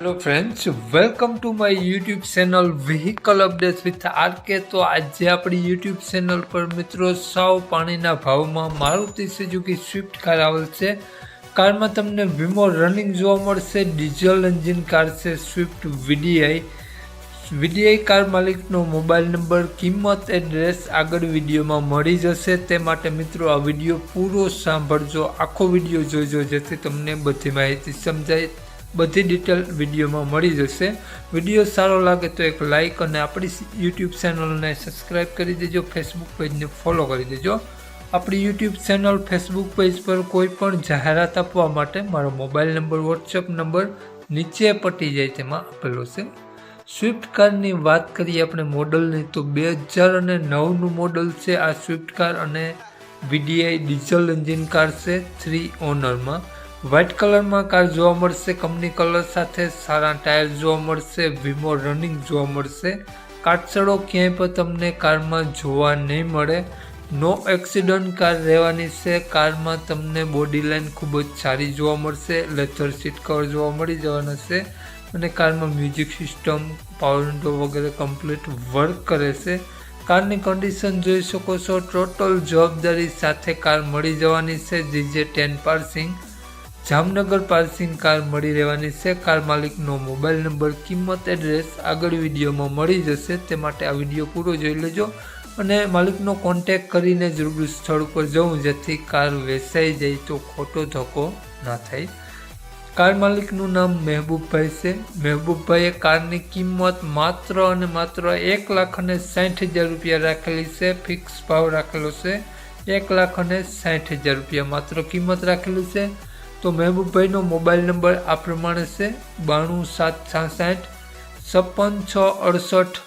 Hello friends welcome to my YouTube channel vehicle update with RK તો આજે આપણી YouTube channel પર મિત્રો સાવ પાણીના ભાવમાં મારુતિ સુઝુકી સ્વિફ્ટ કાર આવેલ છે. કારમાં તમને વીમો રનિંગ જોવા મળશે ડીઝલ એન્જિન કાર છે સ્વિફ્ટ વીડીઆઈ વીડીઆઈ કાર માલિકનો મોબાઈલ નંબર કિંમત એડ્રેસ આગળ વિડીયોમાં મળી જશે. તે માટે મિત્રો આ વીડિયો પૂરો સાંભળજો. આખો વીડિયો જોજો જેથી તમને બધી માહિતી સમજાય. બધી ડિટેલ વિડીયોમાં મળી જશે. વીડિયો સારો લાગે તો એક લાઇક અને આપણી યુટ્યુબ ચેનલને સબસ્ક્રાઈબ કરી દેજો ફેસબુક પેજને ફોલો કરી દેજો. આપણી યુટ્યુબ ચેનલ ફેસબુક પેજ પર કોઈ પણ જાહેરાત આપવા માટે મારો મોબાઈલ નંબર વોટ્સઅપ નંબર નીચે પટી જાય તેમાં આપેલો છે. સ્વિફ્ટ કારની વાત કરીએ આપણે મોડલની તો બે હજાર અને નવનું મોડલ છે આ સ્વિફ્ટ કાર અને વીડીઆઈ ડીઝલ એન્જિન કાર છે થ્રી ઓનરમાં વ્હાઇટ કલરમાં કાર જોવા મળશે કંપની કલર સાથે સારા ટાયર જોવા મળશે, વીમો રનિંગ જોવા મળશે. કાટસડો ક્યાંય પણ તમને કારમાં જોવા નહીં મળે. નો એક્સિડન્ટ કાર રહેવાની છે કારમાં તમને બોડી લાઇન ખૂબ જ સારી જોવા મળશે લેથર સીટ કવર જોવા મળી જવાના છે અને કારમાં મ્યુઝિક સિસ્ટમ પાવર વિન્ડો વગેરે કમ્પ્લીટ વર્ક કરે છે. કારની કન્ડિશન જોઈ શકો છો ટોટલ જવાબદારી સાથે કાર મળી જવાની છે GJ ten passing Jamnagar passing car મળી રહેવાની છે. કાર માલિકનો મોબાઈલ નંબર, કિંમત, એડ્રેસ આગળ વિડીયોમાં મળી જશે. તે માટે આ વીડિયો પૂરો જોઈ લેજો અને માલિકનો કોન્ટેક કરીને જ રૂબરૂ સ્થળ ઉપર જવું જેથી કાર વેચાઈ જાય તો ખોટો ધક્કો ના થાય. કાર માલિકનું નામ મહેબૂબભાઈ છે. મહેબૂબભાઈએ કારની કિંમત માત્ર અને માત્ર એક લાખ અને સાઠ હજાર રૂપિયા રાખેલી છે. ફિક્સ ભાવ રાખેલો છે. એક લાખ અને સાઠ હજાર રૂપિયા માત્ર કિંમત રાખેલી છે. તો મહેબૂબભાઈનો મોબાઈલ નંબર આ પ્રમાણે છે, બાણું સાત છાસઠ છપ્પન છ અડસઠ.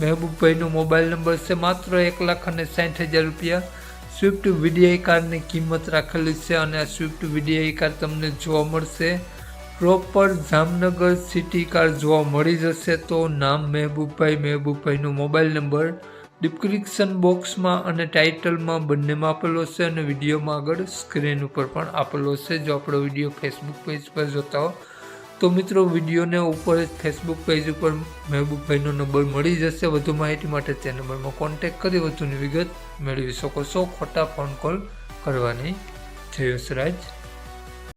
મહેબૂબભાઈનો મોબાઈલ નંબર છે માત્ર એક લાખ અને સાઠ હજાર રૂપિયા. સ્વિફ્ટ વીડીઆઈ કારની કિંમત રાખેલી છે અને આ સ્વિફ્ટ વીડીઆઈ કાર તમને જોવા મળશે. પ્રોપર જામનગર સિટી કાર જોવા મળી જશે તો નામ મહેબૂબભાઈ, મહેબૂબભાઈનો મોબાઈલ નંબર ડિસ્ક્રિપ્શન બોક્સમાં અને ટાઇટલમાં બંનેમાં આપેલો છે અને વિડીયોમાં આગળ સ્ક્રીન ઉપર પણ આપેલો છે. જો આપણો વીડિયો ફેસબુક પેજ પર જોતા હો, તો મિત્રો વિડીયોને ઉપર ફેસબુક પેજ ઉપર મહેબૂબભાઈનો નંબર મળી જશે. વધુ માહિતી માટે તે નંબરમાં કોન્ટેક કરી વધુની વિગત મેળવી શકો છો. ખોટા ફોન કોલ કરવાની જય રાજ